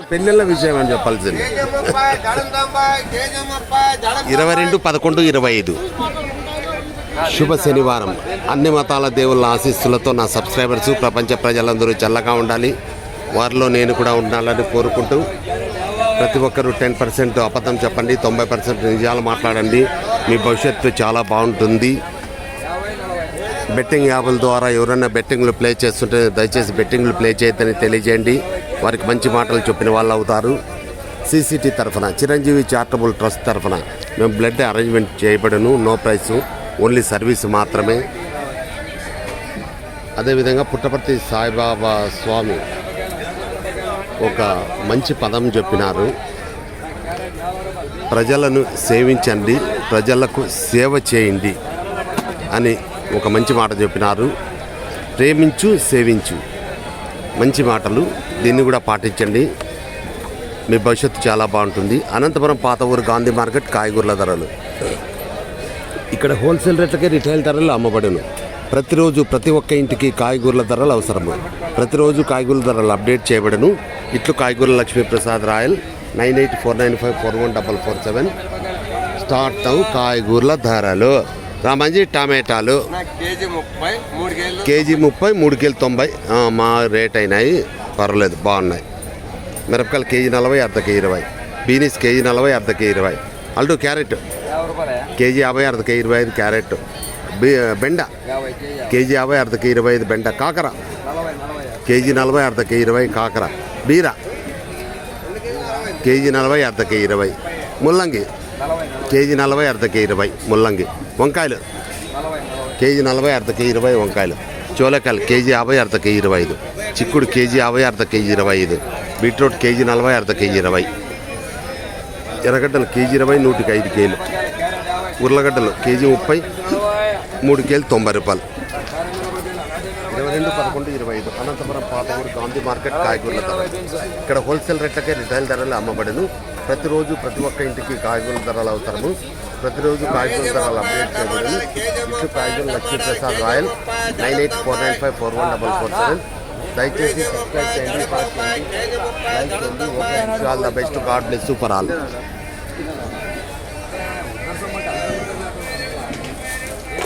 పెళ్ళిళ్ళ విషయం అని చెప్పాల్సింది. ఇరవై రెండు పదకొండు ఇరవై ఐదు. శుభ శనివారం. అన్ని మతాల దేవుళ్ళ ఆశీస్సులతో నా సబ్స్క్రైబర్స్ ప్రపంచ ప్రజలందరూ చల్లగా ఉండాలి. వారిలో నేను కూడా ఉండాలని కోరుకుంటూ ప్రతి ఒక్కరూ టెన్ పర్సెంట్ అబద్ధం చెప్పండి తొంభై పర్సెంట్ నిజాలు మాట్లాడండి. మీ భవిష్యత్తు చాలా బాగుంటుంది. బెట్టింగ్ యాప్ల ద్వారా ఎవరైనా బెట్టింగ్లు ప్లే చేస్తుంటే దయచేసి బెట్టింగ్లు ప్లే చేయొద్దని తెలియజేయండి. వారికి మంచి మాటలు చెప్పిన వాళ్ళు అవుతారు. సీసీటీ తరఫున చిరంజీవి చారిటబుల్ ట్రస్ట్ తరఫున మేము బ్లడ్ అరేంజ్మెంట్ చేయబడను. నో ప్రైస్ ఓన్లీ సర్వీస్ మాత్రమే. అదేవిధంగా పుట్టపర్తి సాయిబాబా స్వామి ఒక మంచి పదం చెప్పినారు. ప్రజలను సేవించండి ప్రజలకు సేవ చేయండి అని ఒక మంచి మాట చెప్పినారు. ప్రేమించు సేవించు. మంచి మాటలు. దీన్ని కూడా పాటించండి. మీ భవిష్యత్తు చాలా బాగుంటుంది. అనంతపురం పాత ఊరు గాంధీ మార్కెట్ కాయగూరల ధరలు. ఇక్కడ హోల్సేల్ రేట్లకే రిటైల్ ధరలు అమ్మబడును. ప్రతిరోజు ప్రతి ఒక్క ఇంటికి కాయగూరల ధరలు అవసరము. ప్రతిరోజు కాయగూరల ధరలు అప్డేట్ చేయబడను. ఇట్లు కాయగూరల Lakshmi Prasad royal nine eight four nine five four one double four seven. Start అవు కాయగూరల ధరలు. రామంజీ టమాటాలు. కేజీ ముప్పై మూడు కేజీ కేజీ తొంభై. మా రేట్ అయినాయి. పర్వాలేదు బాగున్నాయి. మిరపకాయలు కేజీ నలభై అర్ధకి ఇరవై. బీనీస్ కేజీ నలభై అర్ధకి ఇరవై. అల్టు క్యారెట్. యాభై కేజీ యాభై అర్ధకి ఇరవై ఐదు క్యారెట్. బి బెండ. యాభై కేజీ కేజీ యాభై అర్ధకి ఇరవై ఐదు బెండ. కాకర. నలభై కేజీ నలభై అర్ధకి ఇరవై కాకర. బీర. కేజీ నలభై అర్ధకి ఇరవై. ముల్లంగి. కేజీ నలభై అర్ధకి ఇరవై ముల్లంగి. వంకాయలు. కేజీ నలభై అర్ధ కేజీ ఇరవై వంకాయలు. చోలకాయలు కేజీ యాభై అర్ధ కేజీ ఇరవై ఐదు. చిక్కుడు కేజీ యాభై అర్ధ కేజీ ఇరవై ఐదు. బీట్రూట్ కేజీ నలభై అర్ధ కేజీ ఇరవై. ఎర్రగడ్డలు కేజీ ఇరవై నూటికి ఐదు కేలు ఉర్లగడ్డలు కేజీ ముప్పై మూడు కేలు తొంభై రూపాయలు. ఇరవై రెండు పదకొండు ఇరవై ఐదు. అనంతపురం పాతగూరు గాంధీ మార్కెట్ కాయగూరల ధర. ఇక్కడ హోల్సేల్ రేట్లకే రిటైల్ ధరలు అమ్మబడను. ప్రతిరోజు ప్రతి ఒక్క ఇంటికి కాయగూరల ధరలు అవసరము. ప్రతిరోజు కాయగూరల ధరలు అప్డేట్ చేయబడను ఇట్లు కాయగూరల Lakshmi Prasad royal nine eight four nine five four one double four seven. దయచేసి సబ్స్క్రైబ్ చేయండి షేర్ చేయండి లైక్ చేయండి all the best God bless for all.